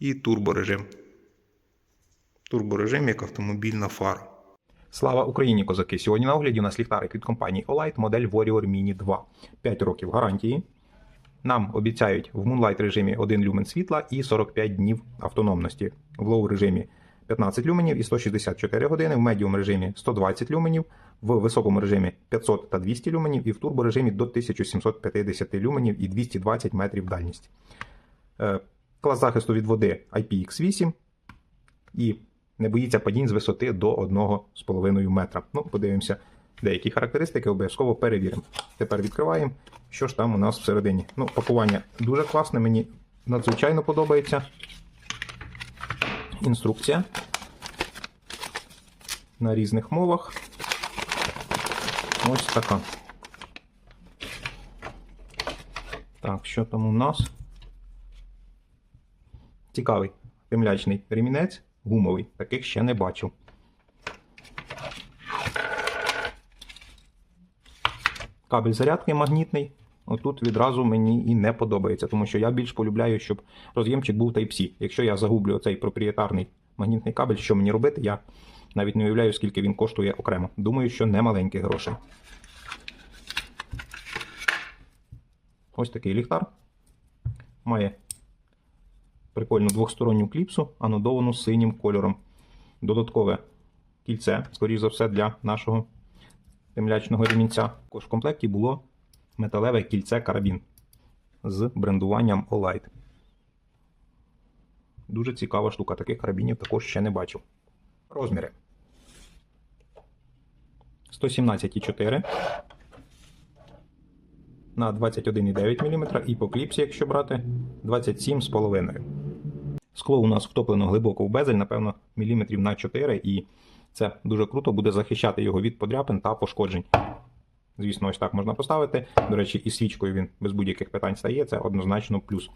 і турборежим. Турборежим як автомобільна фара. Слава Україні, козаки! Сьогодні на огляді у нас ліхтарик від компанії Olight модель Warrior Mini 2. 5 років гарантії. Нам обіцяють в Moonlight режимі 1 люмен світла і 45 днів автономності. В Low режимі 15 люменів і 164 години, в медіум режимі 120 люменів, в високому режимі 500 та 200 люменів і в турбо режимі до 1750 люменів і 220 метрів дальність. Клас захисту від води IPX8 і не боїться падінь з висоти до 1,5 метра. Ну, подивимося деякі характеристики, обов'язково перевіримо. Тепер відкриваємо, що ж там у нас всередині. Ну, пакування дуже класне, мені надзвичайно подобається. Інструкція на різних мовах. Ось така. Так, що там у нас? Цікавий темлячний ремінець, гумовий. Таких ще не бачив. Кабель зарядки магнітний. Отут відразу мені і не подобається, тому що я більш полюбляю, щоб роз'ємчик був Type-C. Якщо я загублю цей проприєтарний магнітний кабель, що мені робити, я навіть не уявляю, скільки він коштує окремо. Думаю, що не маленькі гроші. Ось такий ліхтар. Має прикольну двохсторонню кліпсу, анодовану синім кольором. Додаткове кільце, скоріш за все, для нашого темлячного ремінця. Також в комплекті було металеве кільце карабін з брендуванням Olight. Дуже цікава штука. Таких карабінів також ще не бачив. Розміри 117,4 на 21,9 мм і по кліпсі, якщо брати, 27,5 Скло у нас втоплено глибоко в безель, напевно, міліметрів на 4, і це дуже круто буде захищати його від подряпин та пошкоджень. Звісно, ось так можна поставити. До речі, і свічкою він без будь-яких питань стає, це однозначно плюс.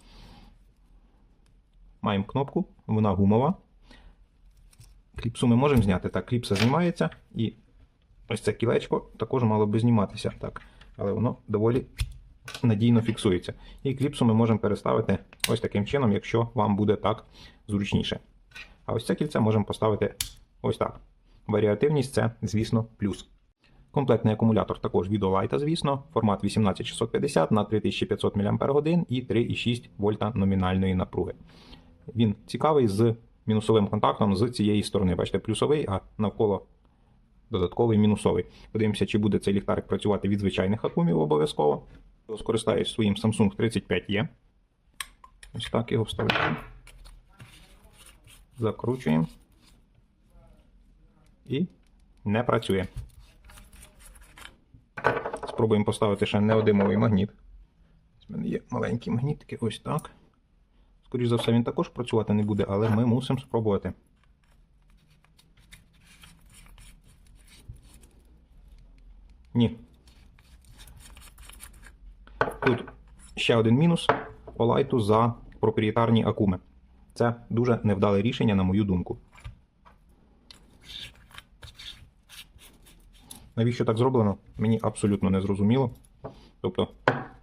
Маємо кнопку, вона гумова. Кліпсу ми можемо зняти. Так, кліпса знімається, і ось це кілечко також мало би зніматися. Так, але воно доволі надійно фіксується. І кліпсу ми можемо переставити ось таким чином, якщо вам буде так зручніше. А ось це кільце можемо поставити ось так. Варіативність це, звісно, плюс. Комплектний акумулятор також від Olight, звісно, формат 18650 на 3500 мАч і 3,6 вольта номінальної напруги. Він цікавий з мінусовим контактом з цієї сторони. Бачите, плюсовий, а навколо додатковий мінусовий. Подивимося, чи буде цей ліхтарик працювати від звичайних акумів обов'язково. Скористаюсь своїм Samsung 35E. Ось так його вставляємо. Закручуємо. І не працює. Спробуємо поставити ще неодимовий магніт. У мене є маленькі магнітики, ось так. Скоріше за все, він також працювати не буде, але ми мусимо спробувати. Ні. Тут ще один мінус по лайту за проприєтарні акуми. Це дуже невдале рішення, на мою думку. Навіщо так зроблено, мені абсолютно не зрозуміло. Тобто,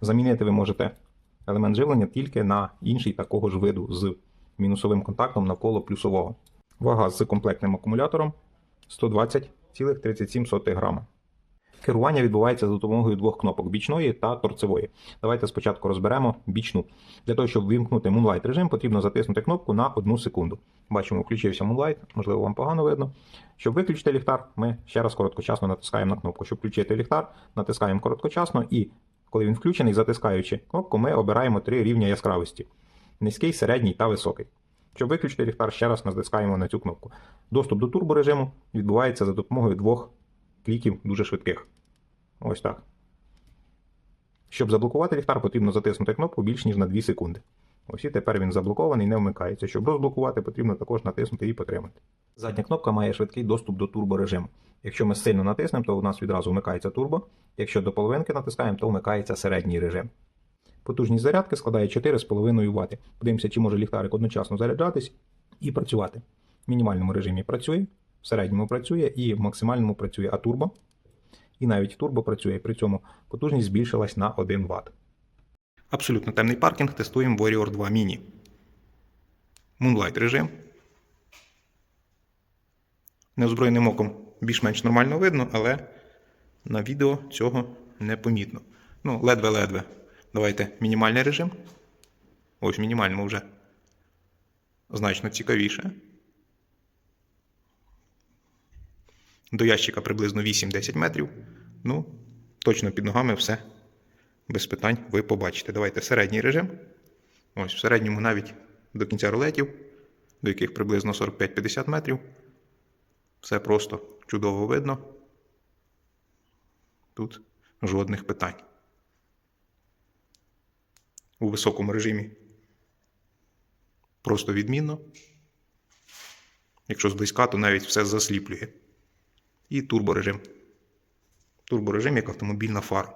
замінити ви можете елемент живлення тільки на інший такого ж виду з мінусовим контактом навколо плюсового. Вага з комплектним акумулятором 120,37 грама. Керування відбувається за допомогою двох кнопок бічної та торцевої. Давайте спочатку розберемо бічну. Для того, щоб вимкнути Moonlight режим, потрібно затиснути кнопку на 1 секунду. Бачимо, включився Moonlight, можливо, вам погано видно. Щоб виключити ліхтар, ми ще раз короткочасно натискаємо на кнопку. Щоб включити ліхтар, натискаємо короткочасно і коли він включений, затискаючи кнопку, ми обираємо три рівня яскравості: низький, середній та високий. Щоб виключити ліхтар, ще раз натискаємо на цю кнопку. Доступ до турборежиму відбувається за допомогою двох кліків дуже швидких. Ось так. Щоб заблокувати ліхтар, потрібно затиснути кнопку більш ніж на 2 секунди. Ось і тепер він заблокований, не вмикається. Щоб розблокувати, потрібно також натиснути і потримати. Задня кнопка має швидкий доступ до турборежиму. Якщо ми сильно натиснемо, то у нас відразу вмикається турбо. Якщо до половинки натискаємо, то вмикається середній режим. Потужність зарядки складає 4,5 Вт. Подивимося, чи може ліхтарик одночасно заряджатись і працювати. В мінімальному режимі працює, в середньому працює і в максимальному працює, а турбо. І навіть турбо працює, при цьому потужність збільшилась на 1 Вт. Абсолютно темний паркінг тестуємо Warrior 2 Mini. Moonlight режим. Неозброєним оком більш-менш нормально видно, але на відео цього не помітно. Ну, ледве-ледве. Давайте мінімальний режим. Ось в мінімальному вже значно цікавіше. До ящика приблизно 8-10 метрів. Ну, точно під ногами все без питань ви побачите. Давайте середній режим. Ось в середньому навіть до кінця рулетів, до яких приблизно 45-50 метрів. Все просто чудово видно. Тут жодних питань. У високому режимі просто відмінно. Якщо зблизька, то навіть все засліплює. І турборежим. Турборежим як автомобільна фара.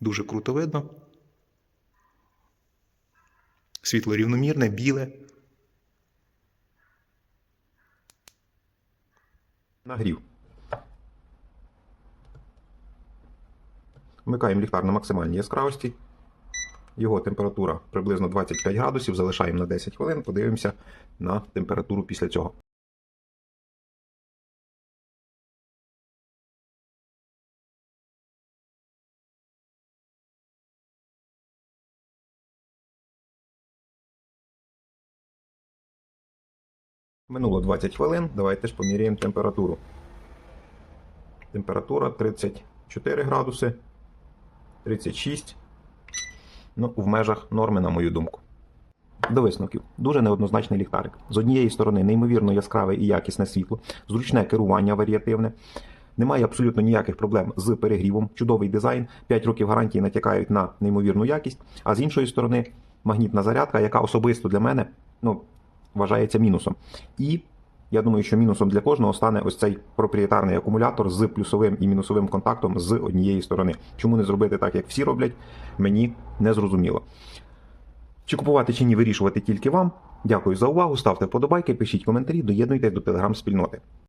Дуже круто видно. Світло рівномірне, біле. Нагрів. Вмикаємо ліхтар на максимальній яскравості. Його температура приблизно 25 градусів. Залишаємо на 10 хвилин. Подивимося на температуру після цього. Минуло 20 хвилин. Давайте ж поміряємо температуру. Температура 34 градуси, 36. Ну, в межах норми, на мою думку. До висновків. Дуже неоднозначний ліхтарик. З однієї сторони, неймовірно яскраве і якісне світло, зручне керування варіативне. Немає абсолютно ніяких проблем з перегрівом, чудовий дизайн, 5 років гарантії натякають на неймовірну якість. А з іншої сторони, магнітна зарядка, яка особисто для мене ну, вважається мінусом. І я думаю, що мінусом для кожного стане ось цей проприєтарний акумулятор з плюсовим і мінусовим контактом з однієї сторони. Чому не зробити так, як всі роблять, мені не зрозуміло. Чи купувати чи ні, вирішувати тільки вам. Дякую за увагу. Ставте вподобайки, пишіть коментарі, доєднуйтесь до телеграм-спільноти.